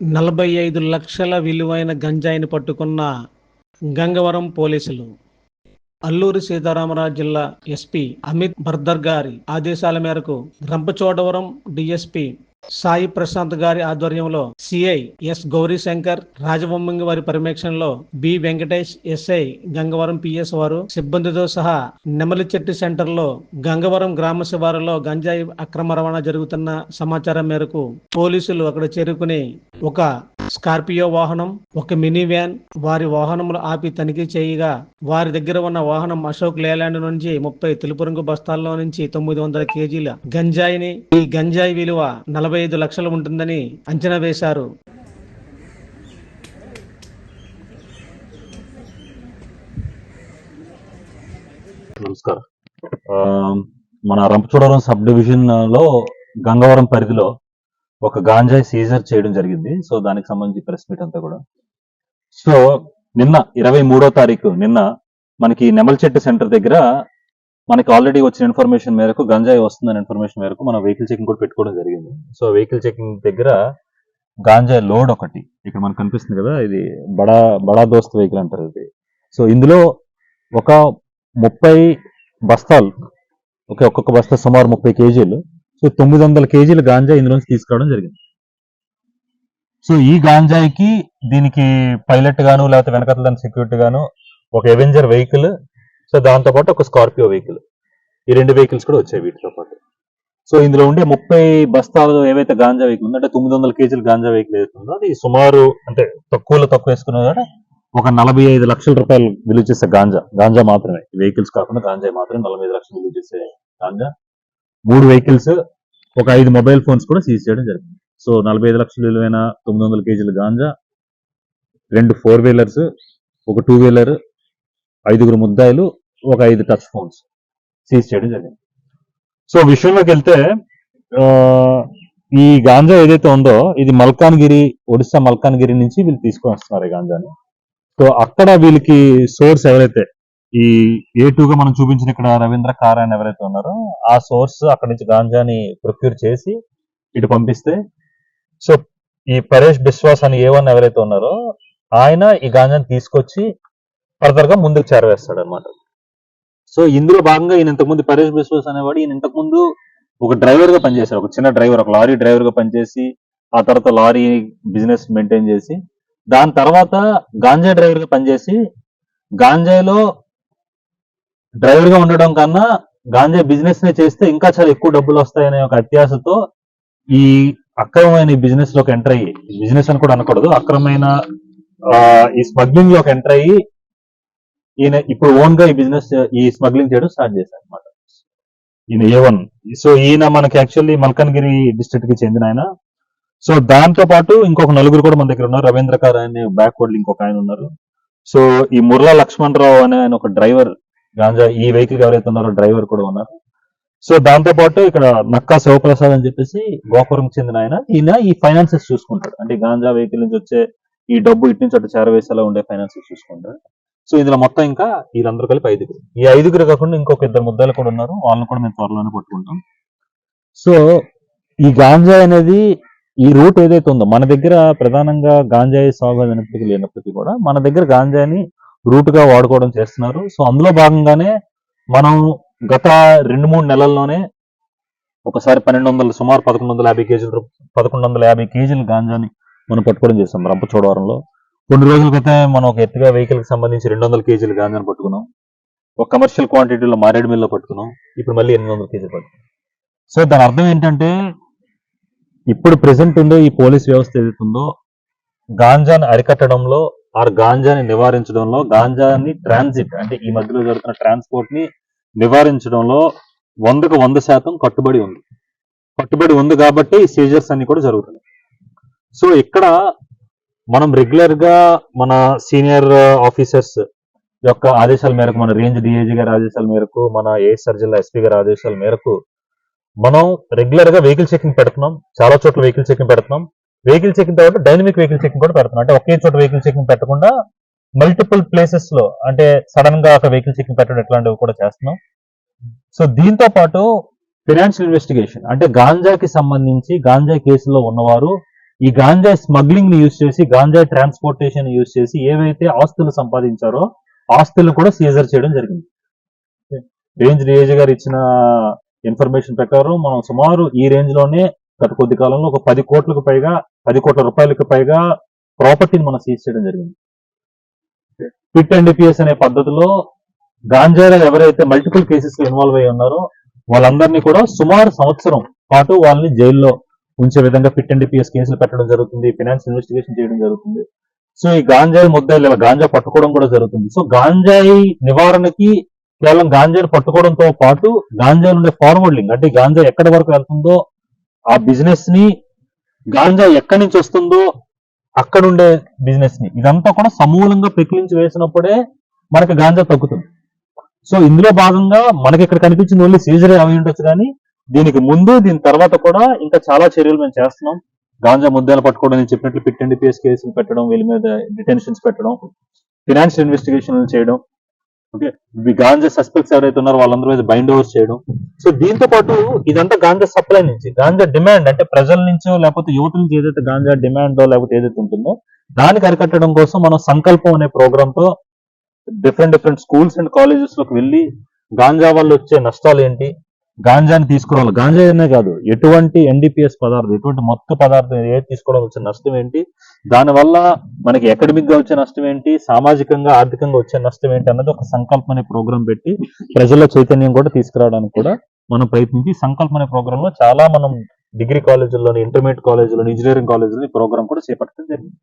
నలభై ఐదు లక్షల విలువైన గంజాయిని పట్టుకున్న గంగవరం పోలీసులు. అల్లూరి సీతారామరాజు జిల్లా ఎస్పీ అమిత్ బర్దర్ గారి ఆదేశాల మేరకు రంపచోడవరం డిఎస్పీ సాయి ప్రశాంత్ గారి ఆధ్వర్యంలో సిఐ ఎస్ గౌరీశంకర్ రాజబొమ్మంగి వారి పర్యవేక్షణలో B Venkatesh SI Gangavaram PS వారు సిబ్బందితో సహా నెమలిచెట్టు సెంటర్లో గంగవరం గ్రామ శివారులో గంజాయి అక్రమ రవాణా జరుగుతున్న సమాచారం మేరకు పోలీసులు అక్కడ చేరుకుని ఒక స్కార్పియో వాహనం ఒక మినీ వ్యాన్ వారి వాహనములు ఆపి తనిఖీ చేయగా వారి దగ్గర ఉన్న వాహనం అశోక్ లేలాండ్ నుంచి ముప్పై తెలుపు రంగు బస్తాల్లో నుంచి తొమ్మిది వందల కేజీల గంజాయిని ఈ గంజాయి విలువ నలభై ఐదు లక్షలు ఉంటుందని అంచనా వేశారు. నమస్కారం. మన రంపచోడవరం సబ్ డివిజన్లో గంగవరం పరిధిలో ఒక గాంజాయి సీజర్ చేయడం జరిగింది. సో దానికి సంబంధించి ప్రెస్ మీట్ అంతా కూడా. సో నిన్న ఇరవై మూడో తారీఖు నిన్న మనకి నెమల్చెట్టు సెంటర్ దగ్గర మనకి ఆల్రెడీ వచ్చిన ఇన్ఫర్మేషన్ మేరకు గంజాయి వస్తుందనే ఇన్ఫర్మేషన్ మేరకు మనం వెహికల్ చెకింగ్ కూడా పెట్టుకోవడం జరిగింది. సో వెహికల్ చెకింగ్ దగ్గర గాంజాయి లోడ్ ఒకటి. ఇక్కడ మనకు కనిపిస్తుంది కదా ఇది బడా బడా దోస్త్ వెహికల్ అంటారు ఇది. సో ఇందులో ఒక ముప్పై బస్తాలు ఓకే ఒక్కొక్క బస్తా సుమారు ముప్పై కేజీలు సో తొమ్మిది వందల కేజీల గాంజా ఇందులోంచి తీసుకురావడం జరిగింది. సో ఈ గాంజాయికి దీనికి పైలట్ గాను లేకపోతే వెనకాల దాని సెక్యూరిటీ గాను ఒక ఎవెంజర్ వెహికల్ సో దాంతో పాటు ఒక స్కార్పియో వెహికల్ ఈ రెండు వెహికల్స్ కూడా వచ్చాయి వీటితో పాటు. సో ఇందులో ఉండే ముప్పై బస్తాలు ఏవైతే గాంజా వెహికల్ ఉందో అంటే తొమ్మిది వందల కేజీల గాంజా వెహికల్ ఏదైతే ఉందో అది సుమారు అంటే తక్కువలో తక్కువ వేసుకున్న కూడా ఒక నలభై ఐదు లక్షల రూపాయలు విలువ చేసే గాంజా. గాంజా మాత్రమే. వెహికల్స్ కాకుండా గాంజా మాత్రమే నలభై ఐదు లక్షలు విలువ చేసే గాంజా. మూడు వెహికల్స్ ఒక ఐదు మొబైల్ ఫోన్స్ కూడా సీజ్ చేయడం జరిగింది. సో నలభై ఐదు లక్షల విలువైన తొమ్మిది వందల కేజీల గాంజా రెండు ఫోర్ వీలర్స్ ఒక టూ వీలర్ ఐదుగురు ముద్దాయిలు ఒక ఐదు టచ్ ఫోన్స్ సీజ్ చేయడం జరిగింది. సో విషయంలోకి వెళ్తే ఈ గాంజా ఏదైతే ఉందో ఇది మల్కాన్గిరి ఒడిశా మల్కాన్గిరి నుంచి వీళ్ళు తీసుకొని వస్తున్నారు ఈ గాంజాని. సో అక్కడ వీళ్ళకి సోర్స్ ఎవరైతే ఈ ఏ గా మనం చూపించిన ఇక్కడ రవీంద్ర కార్ అని ఎవరైతే ఉన్నారో ఆ సోర్స్ అక్కడ నుంచి గాంజాని ప్రొక్యూర్ చేసి ఇటు పంపిస్తే సో ఈ పరేష్ బిశ్వాస్ అని ఏ వన్ ఎవరైతే ఉన్నారో ఆయన ఈ గాంజాని తీసుకొచ్చి ఫర్దర్గా ముందుకు చేరవేస్తాడు అనమాట సో ఇందులో భాగంగా ఈయన ఇంతకుముందు పరేష్ బిశ్వాస్ అనేవాడు ఈయన ఇంతకుముందు ఒక డ్రైవర్గా పనిచేశారు ఒక చిన్న డ్రైవర్ ఒక లారీ డ్రైవర్గా పనిచేసి ఆ తర్వాత లారీ బిజినెస్ మెయింటైన్ చేసి దాని తర్వాత గాంజా డ్రైవర్గా పనిచేసి గాంజాలో డ్రైవర్గా ఉండడం కన్నా గాంజా బిజినెస్ నే చేస్తే ఇంకా చాలా ఎక్కువ డబ్బులు వస్తాయనే ఒక అత్యాశతో ఈ అక్రమమైన బిజినెస్లోకి ఎంటర్ అయ్యి బిజినెస్ అని కూడా అనకూడదు అక్రమమైన ఈ స్మగ్లింగ్లోకి ఎంటర్ అయ్యి ఈయన ఇప్పుడు ఓన్గా ఈ బిజినెస్ ఈ స్మగ్లింగ్ చేయడం స్టార్ట్ చేశారు అనమాట. ఈయన ఏ వన్ సో ఈయన మనకి యాక్చువల్లీ మల్కన్గిరి డిస్ట్రిక్ట్కి చెందిన ఆయన. సో దాంతో పాటు ఇంకొక నలుగురు కూడా మన దగ్గర ఉన్నారు. రవీంద్ర కార్ అనే బ్యాక్వర్డ్ ఇంకొక ఆయన ఉన్నారు. సో ఈ ముర్లా లక్ష్మణ్ రావు అనే ఆయన ఒక డ్రైవర్ గాంజా ఈ వెహికల్ ఎవరైతే ఉన్నారో డ్రైవర్ కూడా ఉన్నారు. సో దాంతో పాటు ఇక్కడ నక్కా శివప్రసాద్ అని చెప్పేసి గోపురం చెందిన ఆయన ఈయన ఈ ఫైనాన్సెస్ చూసుకుంటాడు. అంటే గాంజా వెహికల్ నుంచి వచ్చే ఈ డబ్బు ఇటు నుంచి అటు చేరవేసేలా ఉండే ఫైనాన్సెస్ చూసుకుంటాడు. సో ఇందులో మొత్తం ఇంకా వీళ్ళందరూ కలిపి ఐదుగురు. ఈ ఐదుగురు కాకుండా ఇంకొక ఇద్దరు ముద్దాలు కూడా ఉన్నారు. వాళ్ళని కూడా మేము త్వరలోనే పట్టుకుంటాం. సో ఈ గాంజా అనేది ఈ రూట్ ఏదైతే ఉందో మన దగ్గర ప్రధానంగా గాంజాయి సాగు అయినప్పటికీ లేనప్పటికీ కూడా మన దగ్గర గాంజాని రూట్గా వాడుకోవడం చేస్తున్నారు. సో అందులో భాగంగానే మనం గత రెండు మూడు నెలల్లోనే ఒకసారి పన్నెండు వందల సుమారు పదకొండు వందల యాభై కేజీలు పదకొండు వందల యాభై కేజీల గాంజాని మనం పట్టుకోవడం చేస్తాం రంపచోడవరంలో. కొన్ని రోజుల క్రితం మనం ఒక ఎత్తుగా వెహికల్కి సంబంధించి రెండు వందల కేజీలు గాంజాని పట్టుకున్నాం. ఒక కమర్షియల్ క్వాంటిటీలో మారేడు మిల్లో పట్టుకున్నాం. ఇప్పుడు మళ్ళీ ఎనిమిది వందల కేజీలు పట్టుకున్నాం. సో దాని అర్థం ఏంటంటే ఇప్పుడు ప్రెసెంట్ ఉండే ఈ పోలీస్ వ్యవస్థ ఏదైతే ఉందో అరికట్టడంలో ఆర్ గాంజాని నివారించడంలో గాంజాని ట్రాన్సిట్ అంటే ఈ మధ్యలో జరుగుతున్న ట్రాన్స్పోర్ట్ని నివారించడంలో వందకు వంద శాతం కట్టుబడి ఉంది. కట్టుబడి ఉంది కాబట్టి సీజర్స్ అన్ని కూడా జరుగుతున్నాయి. సో ఇక్కడ మనం రెగ్యులర్గా మన సీనియర్ ఆఫీసర్స్ యొక్క ఆదేశాల మేరకు మన రేంజ్ డిఐజీ గారి ఆదేశాల మేరకు మన ఏఎస్ఆర్ జిల్లా ఎస్పీ గారి ఆదేశాల మేరకు మనం రెగ్యులర్గా వెహికల్ చెకింగ్ పెడుతున్నాం. చాలా చోట్ల వెహికల్ చెకింగ్ పెడుతున్నాం. వెహికల్ చెకింగ్ తర్వాత డైనమిక్ వెహికల్ చెకింగ్ కూడా పెడుతున్నాం. అంటే ఒకే చోట వెహికల్ చెకింగ్ పెట్టకుండా మల్టిపుల్ ప్లేసెస్లో అంటే సడన్గా ఒక వెహికల్ చెకింగ్ పెట్టడం ఇట్లాంటివి కూడా చేస్తున్నాం. సో దీంతో పాటు ఫినాన్షియల్ ఇన్వెస్టిగేషన్ అంటే గాంజాకి సంబంధించి గాంజా కేసులో ఉన్నవారు ఈ గాంజా స్మగ్లింగ్ని యూజ్ చేసి గాంజా ట్రాన్స్పోర్టేషన్ యూజ్ చేసి ఏవైతే ఆస్తులు సంపాదించారో ఆస్తులను కూడా సీజర్ చేయడం జరిగింది. రేంజ్ డిఐజీ గారు ఇచ్చిన ఇన్ఫర్మేషన్ ప్రకారం మనం సుమారు ఈ రేంజ్లోనే గత కొద్ది కాలంలో ఒక పది కోట్లకు పైగా పది కోట్ల రూపాయలకు పైగా ప్రాపర్టీని మనం సీజ్ చేయడం జరిగింది. పిట్ అండ్ డిపిఎస్ అనే పద్ధతిలో గాంజాలో ఎవరైతే మల్టిపుల్ కేసెస్లో ఇన్వాల్వ్ అయి ఉన్నారో వాళ్ళందరినీ కూడా సుమారు సంవత్సరం పాటు వాళ్ళని జైల్లో ఉంచే విధంగా పిట్ అండ్ డిపిఎస్ కేసులు పెట్టడం జరుగుతుంది ఫినాన్స్ ఇన్వెస్టిగేషన్ చేయడం జరుగుతుంది. సో ఈ గాంజాయి ముద్దాయిలు ఇలా గాంజా పట్టుకోవడం కూడా జరుగుతుంది. సో గాంజాయి నివారణకి కేవలం గాంజాని పట్టుకోవడంతో పాటు గాంజా నుండే ఫార్వర్డ్ లింక్ అంటే గాంజా ఎక్కడి వరకు వెళ్తుందో ఆ బిజినెస్ని గాంజా ఎక్కడి నుంచి వస్తుందో అక్కడుండే బిజినెస్ని. ఇదంతా కూడా సమూలంగా పెకిలించి వేసినప్పుడే మనకి గాంజా తగ్గుతుంది. సో ఇందులో భాగంగా మనకి ఇక్కడ కనిపించింది ఓన్లీ సీజరే అవి ఉండొచ్చు కానీ దీనికి ముందు దీని తర్వాత కూడా ఇంకా చాలా చర్యలు మేము చేస్తున్నాం. గాంజా ముద్దాలు పట్టుకోవడం నేను చెప్పినట్లు పిట్ అండ్ పిఎస్ కేసులు పెట్టడం వీళ్ళ మీద డిటెన్షన్స్ పెట్టడం ఫినాన్షియల్ ఇన్వెస్టిగేషన్ చేయడం ఓకే? గాంజా సస్పెక్ట్స్ ఎవరైతే ఉన్నారో వాళ్ళందరూ అయితే బైండ్ ఓవర్స్ చేయడం. సో దీంతో పాటు ఇదంతా గాంజా సప్లై నుంచి గాంజా డిమాండ్ అంటే ప్రజల నుంచో లేకపోతే యువత నుంచి ఏదైతే గాంజా డిమాండ్ లేకపోతే ఏదైతే ఉంటుందో దానికి అరికట్టడం కోసం మనం సంకల్పం అనే ప్రోగ్రామ్తో డిఫరెంట్ డిఫరెంట్ స్కూల్స్ అండ్ కాలేజెస్లోకి వెళ్ళి గాంజా వల్ల వచ్చే నష్టాలు ఏంటి గాంజాని తీసుకోవడం గాంజా అనే కాదు ఎటువంటి ఎన్డీపీఎస్ పదార్థం ఎటువంటి మొత్త పదార్థం ఏది తీసుకోవడం వచ్చే నష్టం ఏంటి? దానివల్ల మనకి అకాడమిక్గా వచ్చే నష్టం ఏంటి? సామాజికంగా ఆర్థికంగా వచ్చే నష్టం ఏంటి అన్నది ఒక సంకల్పం అనే ప్రోగ్రామ్ పెట్టి ప్రజల చైతన్యం కూడా తీసుకురావడానికి కూడా మనం ప్రయత్నించి సంకల్పం అనే ప్రోగ్రామ్లో చాలా మనం డిగ్రీ కాలేజీల్లోని ఇంటర్మీడియట్ కాలేజీలోని ఇంజనీరింగ్ కాలేజీలోని ప్రోగ్రామ్ కూడా చేపట్టడం జరిగింది.